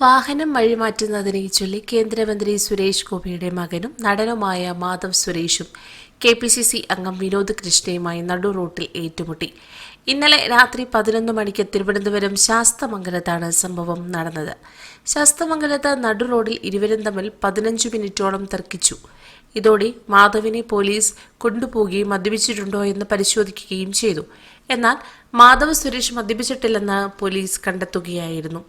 വാഹനം വഴിമാറ്റുന്നതിനെ ചൊല്ലി കേന്ദ്രമന്ത്രി സുരേഷ് ഗോപിയുടെ മകനും നടനുമായ മാധവ് സുരേഷും കെ പി സി സി അംഗം വിനോദ് കൃഷ്ണയുമായി നടു റോട്ടിൽ ഏറ്റുമുട്ടി. ഇന്നലെ രാത്രി പതിനൊന്ന് മണിക്ക് തിരുവനന്തപുരം ശാസ്തമംഗലത്താണ് സംഭവം നടന്നത്. ശാസ്തമംഗലത്ത് നടു റോഡിൽ ഇരുവരും തമ്മിൽ പതിനഞ്ച് മിനിറ്റോളം തർക്കിച്ചു. ഇതോടെ മാധവിനെ പോലീസ് കൊണ്ടുപോവുകയും മദ്യപിച്ചിട്ടുണ്ടോ എന്ന് പരിശോധിക്കുകയും ചെയ്തു. എന്നാൽ മാധവ് സുരേഷ് മദ്യപിച്ചിട്ടില്ലെന്ന് പോലീസ് കണ്ടെത്തുകയായിരുന്നു.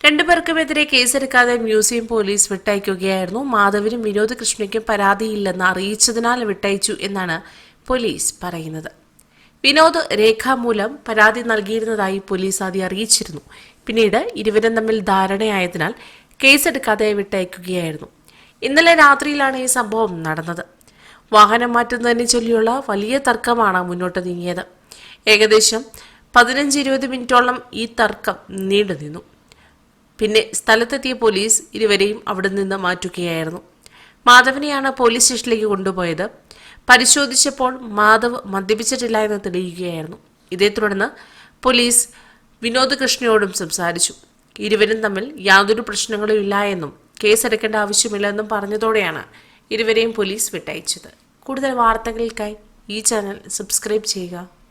രണ്ടുപേർക്കുമെതിരെ കേസെടുക്കാതെ മ്യൂസിയം പോലീസ് വിട്ടയക്കുകയായിരുന്നു. മാധവിനും വിനോദ് കൃഷ്ണയ്ക്കും പരാതിയില്ലെന്ന് അറിയിച്ചതിനാൽ വിട്ടയച്ചു എന്നാണ് പോലീസ് പറയുന്നത്. വിനോദ് രേഖാമൂലം പരാതി നൽകിയിരുന്നതായി പോലീസ് ആദ്യം അറിയിച്ചിരുന്നു. പിന്നീട് ഇരുവരും തമ്മിൽ ധാരണയായതിനാൽ കേസെടുക്കാതെ വിട്ടയക്കുകയായിരുന്നു. ഇന്നലെ രാത്രിയിലാണ് ഈ സംഭവം നടന്നത്. വാഹനം മാറ്റുന്നതിനെ ചൊല്ലിയുള്ള വലിയ തർക്കമാണ് മുന്നോട്ട് നീങ്ങിയത്. ഏകദേശം പതിനഞ്ച് ഇരുപത് മിനിറ്റോളം ഈ തർക്കം നീണ്ടുനിന്നു. പിന്നെ സ്ഥലത്തെത്തിയ പോലീസ് ഇരുവരെയും അവിടെ നിന്ന് മാറ്റുകയായിരുന്നു. മാധവനെയാണ് പോലീസ് സ്റ്റേഷനിലേക്ക് കൊണ്ടുപോയത്. പരിശോധിച്ചപ്പോൾ മാധവ് മദ്യപിച്ചിട്ടില്ല എന്ന് തെളിയുകയായിരുന്നു. ഇതേ തുടർന്ന് പോലീസ് വിനോദ് കൃഷ്ണയോടും സംസാരിച്ചു. ഇരുവരും തമ്മിൽ യാതൊരു പ്രശ്നങ്ങളും ഇല്ല എന്നും കേസെടുക്കേണ്ട ആവശ്യമില്ല എന്നും പറഞ്ഞതോടെയാണ് ഇരുവരെയും പോലീസ് വിട്ടയച്ചത്. കൂടുതൽ വാർത്തകൾക്കായി ഈ ചാനൽ സബ്സ്ക്രൈബ് ചെയ്യുക.